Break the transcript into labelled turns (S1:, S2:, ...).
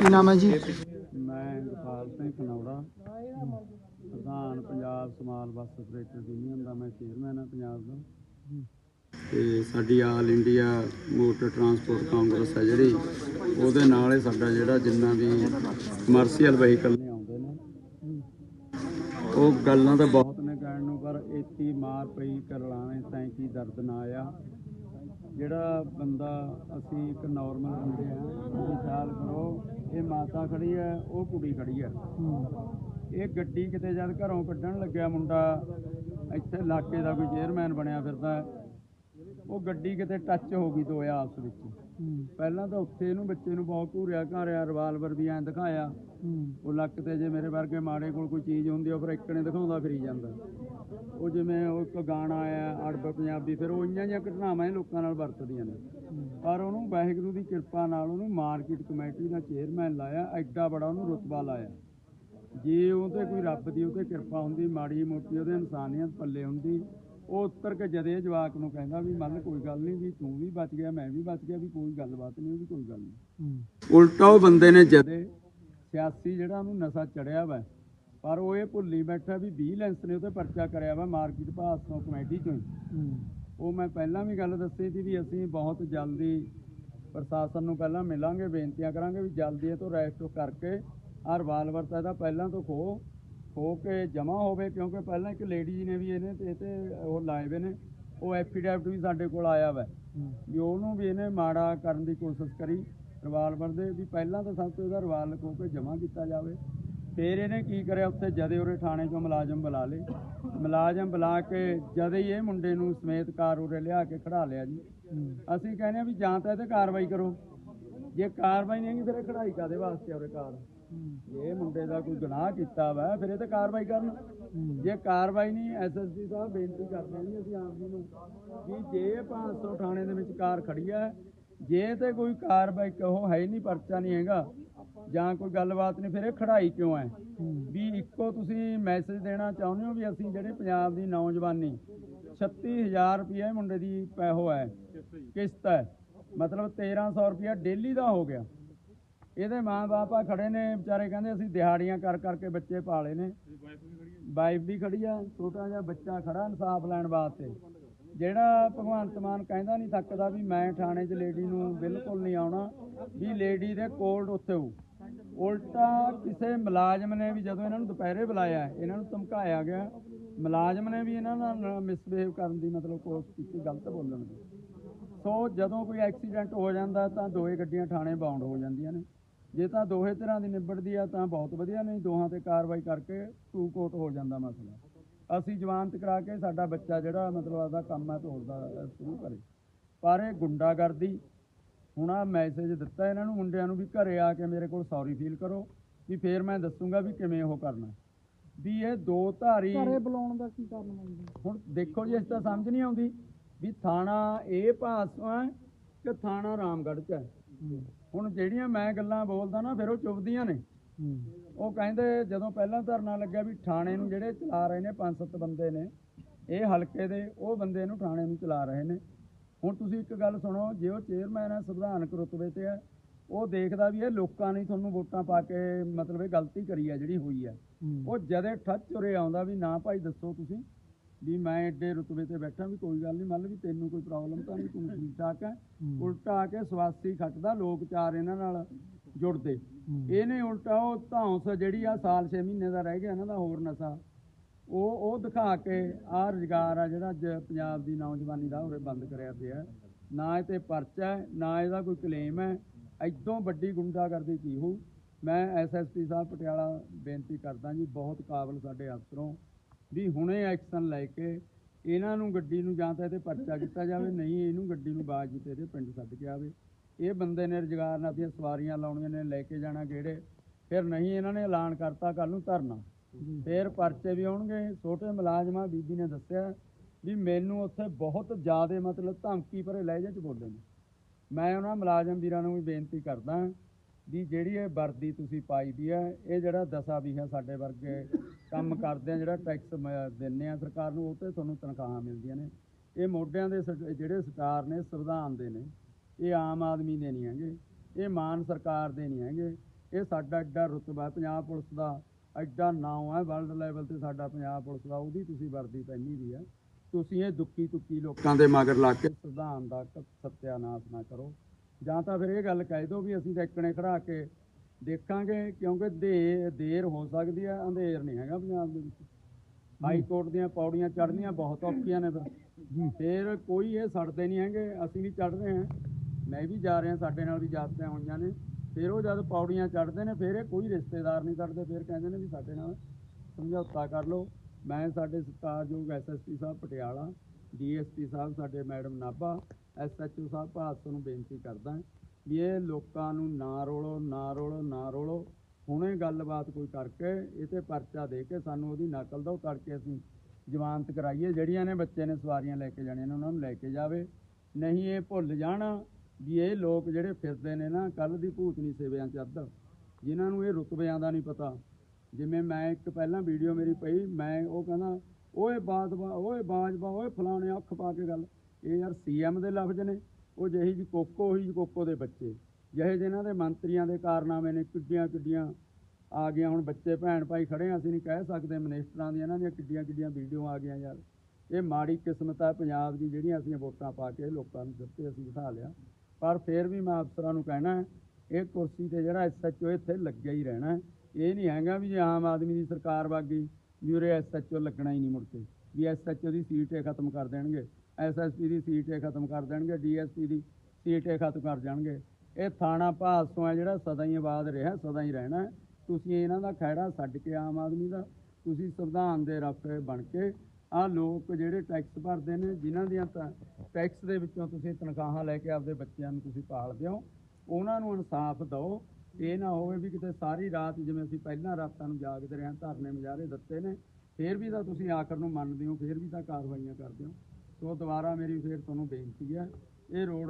S1: ਕੀ ਨਾਮ ਹੈ ਜੀ?
S2: ਮੈਂ ਗੋਪਾਲ ਸਿੰਘ ਕਨੌੜਾ, ਪ੍ਰਧਾਨ Punjab small bus operator union ਦਾ ਮੈਂ ਚੇਅਰਮੈਨ ਹਾਂ ਪੰਜਾਬ ਦਾ। ਤੇ ਸਾਡੀ all India motor transport Congress ਹੈ ਜਿਹੜੀ, ਉਹਦੇ ਨਾਲ ਹੀ ਸਾਡਾ ਜਿਹੜਾ ਜਿੰਨਾ ਵੀ ਕਮਰਸ਼ੀਅਲ ਵਹੀਕਲ ਨੇ ਆਉਂਦੇ ਨੇ। ਉਹ ਗੱਲਾਂ ਤਾਂ ਬਹੁਤ ਨੇ ਕਹਿਣ ਨੂੰ, ਪਰ ਏਤੀ ਮਾਰ ਪਈ ਕਰਲਾਵੇਂ ਤੈਂ ਕੀ ਦਰਦ ਨਾ ਆਇਆ। ਜਿਹੜਾ ਬੰਦਾ ਅਸੀਂ ਇੱਕ ਨਾਰਮਲ ਬੰਦੇ ਆ ਤੁਸੀਂ ਖਿਆਲ ਕਰੋ ਇਹ ਮਾਤਾ ਖੜੀ ਹੈ ਉਹ ਕੁੜੀ ਖੜੀ ਹੈ। ਇਹ ਗੱਡੀ ਕਿਤੇ ਜਦ ਘਰੋਂ ਕੱਢਣ ਲੱਗਿਆ ਮੁੰਡਾ ਇੱਥੇ ਇਲਾਕੇ ਦਾ ਕੋਈ ਚੇਅਰਮੈਨ ਬਣਿਆ ਫਿਰਦਾ ਹੈ, ਉਹ ਗੱਡੀ ਕਿਤੇ ਟੱਚ ਹੋ ਗਈ ਦੋਏ ਆਪਸ ਵਿੱਚ। ਪਹਿਲਾਂ ਤਾਂ ਉੱਥੇ ਇਹਨੂੰ ਬੱਚੇ ਨੂੰ ਬਹੁਤ ਘੂਰਿਆ ਘਾਰਿਆ ਰਿਵਾਲਵਰ ਵੀ ਐਂ ਦਿਖਾਇਆ। ਉਹ ਲੱਕ ਤੇ ਜੇ ਮੇਰੇ ਵਰਗੇ ਮਾੜੇ ਕੋਲ ਕੋਈ ਚੀਜ਼ ਹੁੰਦੀ ਉਹ ਫਿਰ ਇੱਕ ਨੇ ਦਿਖਾਉਂਦਾ ਫਿਰੀ ਜਾਂਦਾ। ਉਹ ਜਿਵੇਂ ਉਹ ਇੱਕ ਗਾਣਾ ਆਇਆ ਅੜਬ ਪੰਜਾਬੀ ਫਿਰ ਉਹ ਇੰਨੀਆਂ ਜਿਹੀਆਂ ਘਟਨਾਵਾਂ ਇਹ ਲੋਕਾਂ ਨਾਲ ਵਰਤਦੀਆਂ ਨੇ। ਪਰ ਉਹਨੂੰ ਵਾਹਿਗੁਰੂ ਦੀ ਕਿਰਪਾ ਨਾਲ ਉਹਨੂੰ ਮਾਰਕੀਟ ਕਮੇਟੀ ਦਾ ਚੇਅਰਮੈਨ ਲਾਇਆ ਐਡਾ ਬੜਾ ਉਹਨੂੰ ਰੁਤਬਾ ਲਾਇਆ। ਜੇ ਉਹ ਤੇ ਕੋਈ ਰੱਬ ਦੀ ਉਹ ਤੇ ਕਿਰਪਾ ਹੁੰਦੀ ਮਾੜੀ ਮੋਟੀ ਉਹਦੇ ਇਨਸਾਨੀਅਤ ਪੱਲੇ ਹੁੰਦੀ ਉਹ ਉੱਤਰ ਕੇ ਜਦੇ ਜਵਾਕ ਨੂੰ ਕਹਿੰਦਾ ਵੀ ਮੰਨ ਕੋਈ ਗੱਲ ਨਹੀਂ ਵੀ ਤੂੰ ਵੀ ਬਚ ਗਿਆ ਮੈਂ ਵੀ ਬਚ ਗਿਆ ਵੀ ਕੋਈ ਗੱਲਬਾਤ ਨਹੀਂ ਵੀ ਕੋਈ ਗੱਲ ਨਹੀਂ। ਉਲਟਾ ਉਹ ਬੰਦੇ ਨੇ ਜਦੇ ਸਿਆਸੀ ਜਿਹੜਾ ਉਹਨੂੰ ਨਸ਼ਾ ਚੜਿਆ ਵਾ ਪਰ ਉਹ ਇਹ ਭੁੱਲੀ ਬੈਠਾ ਵੀ 20 ਲੈਂਸ ਨੇ ਉਹਤੇ ਪਰਚਾ ਕਰਿਆ ਵਾ ਮਾਰਕੀਟ ਭਾਸ ਤੋਂ ਕਮੇਟੀ ਚੋਂ ਉਹ ਮੈਂ ਪਹਿਲਾਂ ਵੀ ਗੱਲ ਦੱਸੀ ਸੀ ਵੀ ਅਸੀਂ ਬਹੁਤ ਜਲਦੀ ਪ੍ਰਸ਼ਾਸਨ ਨੂੰ ਪਹਿਲਾਂ ਮਿਲਾਂਗੇ ਬੇਨਤੀਆਂ ਕਰਾਂਗੇ ਵੀ ਜਲਦੀ ਇਹ ਤੋਂ ਰੈਸਟ ਕਰਕੇ ਆਹ ਰਿਵਾਲਵਰ ਤਾਂ ਇਹਦਾ ਪਹਿਲਾਂ ਤੋਂ ਖੋ ਖੋ ਕੇ ਜਮ੍ਹਾਂ ਹੋਵੇ ਕਿਉਂਕਿ ਪਹਿਲਾਂ ਇੱਕ ਲੇਡੀ ਜੀ ਨੇ ਵੀ ਇਹਨੇ ਤੇ ਤੇ ਉਹ ਲਾਏ ਵੇ ਨੇ। ਉਹ ਐਫੀਡੈਵਿਟ ਵੀ ਸਾਡੇ ਕੋਲ ਆਇਆ ਵਾ। ਵੀ ਉਹਨੂੰ ਵੀ ਇਹਨੇ ਮਾੜਾ ਕਰਨ ਦੀ ਕੋਸ਼ਿਸ਼ ਕਰੀ ਰਿਵਾਲਵਰ ਦੇ ਵੀ ਪਹਿਲਾਂ ਤਾਂ ਸਭ ਤੋਂ ਇਹਦਾ ਰਿਵਾਲ ਖੋ ਕੇ ਜਮ੍ਹਾਂ ਕੀਤਾ ਜਾਵੇ। ਫਿਰ ਇਹਨੇ ਕੀ ਕਰਿਆ? ਉੱਥੇ ਜਦੇ ਉਰੇ ਥਾਣੇ ਚੋਂ ਮੁਲਾਜ਼ਮ ਬੁਲਾ ਲਏ। ਮੁਲਾਜ਼ਮ ਬੁਲਾ ਕੇ ਜਦੇ ਹੀ ਇਹ ਮੁੰਡੇ ਨੂੰ ਸਮੇਤ ਕਾਰ ਉਰੇ ਲਿਆ ਕੇ ਖੜਾ ਲਿਆ ਜੀ। ਅਸੀਂ ਕਹਿੰਦੇ ਆ ਵੀ ਜਾਂ ਤਾਂ ਇਹ ਤੇ ਕਾਰਵਾਈ ਕਰੋ। ਜੇ ਕਾਰਵਾਈ ਨਹੀਂ ਫਿਰ ਇਹ ਖੜਾਈ ਕਾਦੇ ਵਾਸਤੇ ਉਰੇ ਕਾਰ? ਇਹ ਮੁੰਡੇ ਦਾ ਕੋਈ ਗੁਨਾਹ ਕੀਤਾ ਵਾ ਫਿਰ ਇਹ ਤੇ ਕਾਰਵਾਈ ਕਰਨ। ਜੇ ਕਾਰਵਾਈ ਨਹੀਂ ਐਸਐਸਪੀ ਸਾਹਿਬ ਬੇਨਤੀ ਕਰਦੇ ਹਾਂ ਜੀ ਅਸੀਂ ਆਪ ਜੀ ਨੂੰ ਵੀ ਜੇ 500 ਥਾਣੇ ਦੇ ਵਿੱਚ ਕਾਰ ਖੜੀ ਹੈ ਜੇ ਤੇ ਕੋਈ ਕਾਰਵਾਈ ਕਹੋ ਹੈ ਹੀ ਨਹੀਂ ਪਰਚਾ ਨਹੀਂ ਹੈਗਾ ਜਾਂ ਕੋਈ ਗੱਲਬਾਤ ਨਹੀਂ ਫਿਰ ਇਹ ਖੜਾਈ ਕਿਉਂ ਹੈ? ਵੀ ਇੱਕੋ ਤੁਸੀਂ ਮੈਸੇਜ ਦੇਣਾ ਚਾਹੁੰਦੇ ਹੋ ਵੀ ਅਸੀਂ ਜਿਹੜੇ ਪੰਜਾਬ ਦੀ ਨੌਜਵਾਨੀ 36000 ਰੁਪਏ ਮੁੰਡੇ ਦੀ ਪੈਹੋ ਹੈ ਕਿਸ਼ਤ ਹੈ ਮਤਲਬ 1300 ਰੁਪਇਆ ਡੇਲੀ ਦਾ ਹੋ ਗਿਆ। ਇਹਦੇ ਮਾਂ-ਬਾਪ ਆ ਖੜੇ ਨੇ, ਵਿਚਾਰੇ ਕਹਿੰਦੇ ਅਸੀਂ ਦਿਹਾੜੀਆਂ ਕਰ ਕਰਕੇ ਬੱਚੇ ਪਾਲੇ ਨੇ। ਵਾਈਫ ਵੀ ਖੜੀ ਆ, ਛੋਟਾ ਜਿਹਾ ਬੱਚਾ ਖੜਾ ਇਨਸਾਫ ਲੈਣ ਵਾਸਤੇ। ਜਿਹੜਾ ਭਗਵੰਤ ਮਾਨ ਕਹਿੰਦਾ ਨਹੀਂ ਥੱਕਦਾ ਵੀ ਮੈਂ ਥਾਣੇ 'ਚ ਲੇਡੀ ਨੂੰ ਬਿਲਕੁਲ ਨਹੀਂ ਆਉਣਾ, ਵੀ ਲੇਡੀ ਦੇ ਕੋਲ ਉੱਥੇ ਹੋ ਉਲਟਾ ਕਿਸੇ ਮੁਲਾਜ਼ਮ ਨੇ ਵੀ ਜਦੋਂ ਇਹਨਾਂ ਨੂੰ ਦੁਪਹਿਰੇ ਬੁਲਾਇਆ, ਇਹਨਾਂ ਨੂੰ ਧਮਕਾਇਆ ਗਿਆ। ਮੁਲਾਜ਼ਮ ਨੇ ਵੀ ਇਹਨਾਂ ਨਾਲ ਮਿਸਬਿਹੇਵ ਕਰਨ ਦੀ ਮਤਲਬ ਕੋਸ਼ਿਸ਼ ਕੀਤੀ, ਗਲਤ ਬੋਲਣ ਦੀ। ਸੋ ਜਦੋਂ ਕੋਈ ਐਕਸੀਡੈਂਟ ਹੋ ਜਾਂਦਾ ਤਾਂ ਦੋਏ ਗੱਡੀਆਂ ਥਾਣੇ ਬਾਉਂਡ ਹੋ ਜਾਂਦੀਆਂ ਨੇ। ਜੇ ਤਾਂ ਦੋਹੇ ਤਰ੍ਹਾਂ ਦੀ ਨਿਬੜਦੀ ਆ ਤਾਂ ਬਹੁਤ ਵਧੀਆ ਨਹੀਂ ਦੋਹਾਂ ਤੇ ਕਾਰਵਾਈ ਕਰਕੇ ਟੂ ਕੋਟ ਹੋ ਜਾਂਦਾ ਮਸਲਾ। ਅਸੀਂ ਜ਼ਮਾਨਤ ਕਰਾ ਕੇ ਸਾਡਾ ਬੱਚਾ ਜਿਹੜਾ ਮਤਲਬ ਆਦਾ ਕੰਮ ਹੈ ਤੋੜਦਾ ਸ਼ੁਰੂ ਕਰੇ। ਪਰ ਇਹ ਗੁੰਡਾਗਰਦੀ ਹੁਣ ਆ ਮੈਸੇਜ ਦਿੱਤਾ ਇਹਨਾਂ ਨੂੰ ਮੁੰਡਿਆਂ ਨੂੰ ਵੀ ਘਰੇ ਆ ਕੇ ਮੇਰੇ ਕੋਲ ਸੌਰੀ ਫੀਲ ਕਰੋ ਵੀ ਫੇਰ ਮੈਂ ਦੱਸੂਗਾ ਵੀ ਕਿਵੇਂ ਉਹ ਕਰਨਾ। ਵੀ ਇਹ ਦੋ ਧਾਰੀ
S1: ਘਰੇ ਬੁਲਾਉਣ ਦਾ ਕੀ ਕਾਰਨ ਮੰਨਦੇ
S2: ਹੁਣ ਦੇਖੋ ਜੀ ਇਸ ਤਾਂ ਸਮਝ ਨਹੀਂ ਆਉਂਦੀ। ਵੀ ਥਾਣਾ ਇਹ ਭਾਸਵਾ ਕਿ ਥਾਣਾ ਰਾਮਗੜ੍ਹ ਚ ਹੈ। ਹੁਣ ਜਿਹੜੀਆਂ ਮੈਂ ਗੱਲਾਂ ਬੋਲਦਾ ਨਾ ਫਿਰ ਉਹ ਚੁੱਭਦੀਆਂ ਨੇ। ਉਹ ਕਹਿੰਦੇ ਜਦੋਂ ਪਹਿਲਾਂ ਧਰਨਾ ਲੱਗਿਆ ਵੀ ਥਾਣੇ ਨੂੰ ਜਿਹੜੇ ਚਲਾ ਰਹੇ ਨੇ ਪੰਜ ਸੱਤ ਬੰਦੇ ਨੇ ਇਹ ਹਲਕੇ ਦੇ ਉਹ ਬੰਦੇ ਨੂੰ ਥਾਣੇ ਨੂੰ ਚਲਾ ਰਹੇ ਨੇ। ਹੁਣ ਤੁਸੀਂ ਇੱਕ ਗੱਲ ਸੁਣੋ ਜੇ ਉਹ ਚੇਅਰਮੈਨ ਹੈ ਸੰਵਿਧਾਨਕ ਰੁਤਬੇ ਤੇ ਹੈ ਉਹ ਦੇਖਦਾ ਵੀ ਇਹ ਲੋਕਾਂ ਨੇ ਤੁਹਾਨੂੰ ਵੋਟਾਂ ਪਾ ਕੇ ਮਤਲਬ ਇਹ ਗਲਤੀ ਕਰੀ ਹੈ ਜਿਹੜੀ ਹੋਈ ਹੈ। ਉਹ ਜਦੇ ਠੱਚ ਉਰੇ ਆਉਂਦਾ ਵੀ ਨਾ ਭਾਈ ਦੱਸੋ ਤੁਸੀਂ ਵੀ ਮੈਂ ਐਡੇ ਰੁਤਬੇ ਤੇ ਬੈਠਾ ਵੀ ਕੋਈ ਗੱਲ ਨਹੀਂ ਮੰਨ ਲਓ ਵੀ ਤੈਨੂੰ ਕੋਈ ਪ੍ਰੋਬਲਮ ਤਾਂ ਨਹੀਂ ਤੂੰ ਠੀਕ ਠਾਕ ਹੈ। ਉਲਟਾ ਆ ਕੇ ਸਵਾਸੀ ਖੱਟਦਾ ਲੋਕ ਚਾਰ ਇਹਨਾਂ ਨਾਲ ਜੁੜਦੇ। ਇਹਨੇ ਉਲਟਾ ਉਹ ਧੌਂਸ ਜਿਹੜੀ ਆ ਸਾਲ 6 ਮਹੀਨੇ ਦਾ ਰਹਿ ਗਿਆ ਇਹਨਾਂ ਦਾ ਹੋਰ ਨਸ਼ਾ ਉਹ ਉਹ ਦਿਖਾ ਕੇ ਆ ਰੁਜ਼ਗਾਰ ਆ ਜਿਹੜਾ ਅੱਜ ਪੰਜਾਬ ਦੀ ਨੌਜਵਾਨੀ ਦਾ ਉਰੇ ਬੰਦ ਕਰਿਆ ਪਿਆ। ਨਾ ਇਹ ਤੇ ਪਰਚਾ ਨਾ ਇਹਦਾ ਕੋਈ ਕਲੇਮ ਹੈ ਐਦੋਂ ਵੱਡੀ ਗੁੰਡਾਗਰਦੀ ਕੀ ਹੋ ਮੈਂ ਐਸਐਸਪੀ ਸਾਹਿਬ ਪਟਿਆਲਾ ਬੇਨਤੀ ਕਰਦਾ ਜੀ ਬਹੁਤ ਕਾਬਲ ਸਾਡੇ ਅਫਸਰੋਂ। ਵੀ ਹੁਣੇ ਐਕਸ਼ਨ ਲੈ ਕੇ ਇਹਨਾਂ ਨੂੰ ਗੱਡੀ ਨੂੰ ਜਾਂ ਤਾਂ ਇਹਦੇ ਪਰਚਾ ਕੀਤਾ ਜਾਵੇ ਨਹੀਂ ਇਹਨੂੰ ਗੱਡੀ ਨੂੰ ਬਾਜ ਤੇ ਇਹਦੇ ਪਿੰਡ ਸੱਦ ਕੇ ਆਵੇ। ਇਹ ਬੰਦੇ ਨੇ ਰੁਜ਼ਗਾਰ ਨਾਲ ਦੀਆਂ ਸਵਾਰੀਆਂ ਲਾਉਣੀਆਂ ਨੇ ਲੈ ਕੇ ਜਾਣਾ ਗੇੜੇ। ਫਿਰ ਨਹੀਂ ਇਹਨਾਂ ਨੇ ਐਲਾਨ ਕਰਤਾ ਕੱਲ ਨੂੰ ਧਰਨਾ। ਫਿਰ ਪਰਚੇ ਵੀ ਆਉਣਗੇ। ਛੋਟੇ ਮੁਲਾਜ਼ਮਾਂ ਬੀਬੀ ਨੇ ਦੱਸਿਆ ਵੀ ਮੈਨੂੰ ਉੱਥੇ ਬਹੁਤ ਜ਼ਿਆਦਾ ਮਤਲਬ ਧਮਕੀ ਭਰੇ ਲਹਿਜੇ 'ਚ ਬੋਲੇ ਨੇ। ਮੈਂ ਉਹਨਾਂ ਮੁਲਾਜ਼ਮ ਵੀਰਾਂ ਨੂੰ ਵੀ ਬੇਨਤੀ ਕਰਦਾ ਦੀ ਜਿਹੜੀ ਇਹ ਵਰਦੀ ਤੁਸੀਂ ਪਾਈ ਦੀ ਹੈ ਇਹ ਜਿਹੜਾ ਦਸਾ ਵੀ ਹੈ ਸਾਡੇ ਵਰਗੇ ਕੰਮ ਕਰਦੇ ਆ, ਜਿਹੜਾ ਟੈਕਸ ਦਿੰਨੇ ਆ ਸਰਕਾਰ ਨੂੰ, ਉਹ ਤੇ ਤੁਹਾਨੂੰ ਤਨਖਾਹਾਂ ਮਿਲਦੀਆਂ ਨੇ। ਇਹ ਮੋਢਿਆਂ ਦੇ ਸਟ- ਜਿਹੜੇ ਸਟਾਰ ਨੇ ਸੰਵਿਧਾਨ ਦੇ ਨੇ, ਇਹ ਆਮ ਆਦਮੀ ਦੇ ਨਹੀਂ ਹੈਗੇ, ਇਹ ਮਾਨ ਸਰਕਾਰ ਦੇ ਨਹੀਂ ਹੈਗੇ। ਇਹ ਸਾਡਾ ਐਡਾ ਰੁਤਬਾ ਪੰਜਾਬ ਪੁਲਿਸ ਦਾ ਐਡਾ ਨਾਮ ਹੈ ਵਰਲਡ ਲੈਵਲ ਤੇ ਸਾਡਾ ਪੰਜਾਬ ਪੁਲਿਸ ਦਾ, ਉਹਦੀ ਤੁਸੀਂ ਵਰਦੀ ਪਹਿਨੀ ਦੀ ਹੈ ਤੁਸੀਂ ਇਹ ਦੁੱਕੀ ਤੁੱਕੀ ਲੋਕਾਂ ਦੇ ਮਗਰ ਲੱਗ ਕੇ ਸੰਵਿਧਾਨ ਦਾ ਸਤਿਆਨਾਸ਼ ਨਾ ਕਰੋ। ਜਾਂ ਤਾਂ ਫਿਰ ਇਹ ਗੱਲ ਕਹਿ ਦਿਓ ਵੀ ਅਸੀਂ ਤਾਂ ਇੱਕਣੇ ਖੜਾ ਕੇ ਦੇਖਾਂਗੇ ਕਿਉਂਕਿ ਦੇ ਦੇਰ ਹੋ ਸਕਦੀ ਹੈ ਅੰਧੇਰ ਨਹੀਂ ਹੈਗਾ ਪੰਜਾਬ ਦੇ ਵਿੱਚ। ਹਾਈ ਕੋਰਟ ਦੀਆਂ ਪੌੜੀਆਂ ਚੜ੍ਹਨੀਆਂ ਬਹੁਤ ਔਖੀਆਂ ਨੇ ਫਿਰ। ਫਿਰ ਕੋਈ ਇਹ ਸੜਦੇ ਨਹੀਂ ਹੈਗੇ ਅਸੀਂ ਵੀ ਚੜ੍ਹ ਰਹੇ ਹਾਂ। ਮੈਂ ਵੀ ਜਾ ਰਿਹਾ ਸਾਡੇ ਨਾਲ ਵੀ ਯਾਤਰਾ ਹੋਈਆਂ ਨੇ। ਫਿਰ ਉਹ ਜਦ ਪੌੜੀਆਂ ਚੜ੍ਹਦੇ ਨੇ ਫਿਰ ਇਹ ਕੋਈ ਰਿਸ਼ਤੇਦਾਰ ਨਹੀਂ ਕਰਦੇ ਫਿਰ ਕਹਿੰਦੇ ਨੇ ਵੀ ਸਾਡੇ ਨਾਲ ਸਮਝੌਤਾ ਕਰ ਲਓ। ਮੈਂ ਸਾਡੇ ਸਤਿਕਾਰਯੋਗ ਐਸਐਸਪੀ ਸਾਹਿਬ ਪਟਿਆਲਾ ਡੀਐਸਪੀ ਸਾਹਿਬ ਸਾਡੇ ਮੈਡਮ ਨਾਭਾ ਐਸਐਚਓ ਸਾਹਿਬ ਭਾਸੋ ਨੂੰ ਬੇਨਤੀ ਕਰਦਾ ਵੀ ਇਹ ਲੋਕਾਂ ਨੂੰ ਨਾ ਰੋਲੋ ਨਾ ਰੋਲੋ ਨਾ ਰੋਲੋ। ਹੁਣੇ ਗੱਲਬਾਤ ਕੋਈ ਕਰਕੇ ਇਹ ਪਰਚਾ ਦੇ ਕੇ ਸਾਨੂੰ ਉਹਦੀ ਨਕਲ ਦਿਓ ਕਰਕੇ ਅਸੀਂ ਜ਼ਮਾਨਤ ਕਰਾਈਏ। ਜਿਹੜੀਆਂ ਨੇ ਬੱਚੇ ਨੇ ਸਵਾਰੀਆਂ ਲੈ ਕੇ ਜਾਣੀਆਂ ਨੇ, ਉਹਨਾਂ ਨੂੰ ਲੈ ਕੇ ਜਾਵੇ। ਨਹੀਂ ਇਹ ਭੁੱਲ ਜਾਣ ਵੀ ਇਹ ਲੋਕ ਜਿਹੜੇ ਫਿਰਦੇ ਨੇ ਨਾ ਕੱਲ ਦੀ ਭੂਤਨੀ ਸੇਵਿਆਂ ਚ ਅੱਧ, ਜਿਨ੍ਹਾਂ ਨੂੰ ਇਹ ਰੁਤਬਿਆਂ ਦਾ ਨਹੀਂ ਪਤਾ। ਜਿਵੇਂ ਮੈਂ ਇੱਕ ਪਹਿਲਾਂ ਵੀਡੀਓ ਮੇਰੀ ਪਈ, ਮੈਂ ਉਹ ਕਹਿੰਦਾ, ਓਏ ਬਾਦਬਾ ਓਏ ਬਾਜਬਾ ਓਏ ਫਲਾਣੇ ਅੱਖ ਪਾ ਕੇ ਗੱਲ। ਇਹ ਯਾਰ ਸੀਐਮ ਦੇ ਲਫ਼ਜ਼ ਨੇ ਉਹ ਜਿਹੀ ਜੀ ਕੋਕੋ ਹੀ ਕੋਕੋ ਦੇ ਬੱਚੇ। ਜਿਹੇ ਜਿਨ੍ਹਾਂ ਦੇ ਮੰਤਰੀਆਂ ਦੇ ਕਾਰਨਾਮੇ ਨੇ ਕਿੱਡੀਆਂ ਕਿੱਡੀਆਂ ਆ ਗਈਆਂ ਹੁਣ ਬੱਚੇ ਭੈਣ ਭਾਈ ਖੜੇ ਆ ਅਸੀਂ ਨਹੀਂ ਕਹਿ ਸਕਦੇ ਮਿਨਿਸਟਰਾਂ ਦੀਆਂ ਇਹਨਾਂ ਦੀਆਂ ਕਿੱਡੀਆਂ ਕਿੱਡੀਆਂ ਵੀਡੀਓ ਆ ਗਈਆਂ ਯਾਰ। ਇਹ ਮਾੜੀ ਕਿਸਮਤ ਆ ਪੰਜਾਬ ਦੀ ਜਿਹੜੀਆਂ ਅਸੀਂ ਵੋਟਾਂ ਪਾ ਕੇ ਲੋਕਾਂ ਨੂੰ ਦਿੱਤੇ ਅਸੀਂ ਬਿਠਾ ਲਿਆ। ਪਰ ਫਿਰ ਵੀ ਮੈਂ ਅਫਸਰਾਂ ਨੂੰ ਕਹਿਣਾ ਹੈ, ਇਹ ਕੁਰਸੀ ਤੇ ਜਿਹੜਾ ਐਸਐਚਓ ਇੱਥੇ ਲੱਗਿਆ ਹੀ ਰਹਿਣਾ ਇਹ ਨਹੀਂ ਹੈਗਾ ਵੀ ਜੇ ਆਮ ਆਦਮੀ ਦੀ ਸਰਕਾਰ ਵਾਗੀ ਵੀ ਉਰੇ ਐਸਐਚਓ ਲੱਗਣਾ ਹੀ ਨਹੀਂ ਮੁੜ ਕੇ ਵੀ ਐਸਐਚਓ ਦੀ ਸੀਟ ਇਹ ਖਤਮ ਕਰ ਦੇਣਗੇ। ਐਸਐਸਪੀ ਦੀ ਸੀਟ ਇਹ ਖਤਮ ਕਰ ਦੇਣਗੇ ਡੀਐਸਪੀ ਦੀ ਸੀਟ ਇਹ ਖਤਮ ਕਰ ਜਾਣਗੇ। ਇਹ ਥਾਣਾ ਭਾਸੋਂ ਹੈ ਜਿਹੜਾ ਸਦਾ ਹੀ ਆਬਾਦ ਰਿਹਾ, ਸਦਾ ਹੀ ਰਹਿਣਾ ਤੁਸੀਂ ਇਹਨਾਂ ਦਾ ਖਹਿੜਾ ਛੱਡ ਕੇ ਆਮ ਆਦਮੀ ਦਾ, ਤੁਸੀਂ ਸੰਵਿਧਾਨ ਦੇ ਰਾਖੇ ਬਣ ਕੇ ਆਹ ਲੋਕ ਜਿਹੜੇ ਟੈਕਸ ਭਰਦੇ ਨੇ, ਜਿਨ੍ਹਾਂ ਦੀਆਂ ਤਾਂ ਟੈਕਸ ਦੇ ਵਿੱਚੋਂ ਤੁਸੀਂ ਤਨਖਾਹਾਂ ਲੈ ਕੇ ਆਪਦੇ ਬੱਚਿਆਂ ਨੂੰ ਤੁਸੀਂ ਪਾਲਦੇ ਹੋ, ਉਹਨਾਂ ਨੂੰ ਇਨਸਾਫ ਦਿਓ। ਇਹ ਨਾ ਹੋਵੇ ਵੀ ਕਿਤੇ ਸਾਰੀ ਰਾਤ ਜਿਵੇਂ ਅਸੀਂ ਪਹਿਲਾਂ ਰਾਤਾਂ ਨੂੰ ਜਾਗਦੇ ਰਹੇ ਹਾਂ, ਧਰਨੇ ਮੁਜ਼ਾਹਰੇ ਦਿੱਤੇ ਨੇ, ਫੇਰ ਵੀ ਤਾਂ ਤੁਸੀਂ ਆਖਰ ਨੂੰ ਮੰਨਦੇ ਹੋ, ਫੇਰ ਵੀ ਤਾਂ ਕਾਰਵਾਈਆਂ ਕਰਦੇ ਹੋ। ਸੋ ਦੁਬਾਰਾ ਮੇਰੀ ਫੇਰ ਤੁਹਾਨੂੰ ਬੇਨਤੀ ਹੈ ਇਹ ਰੋਡ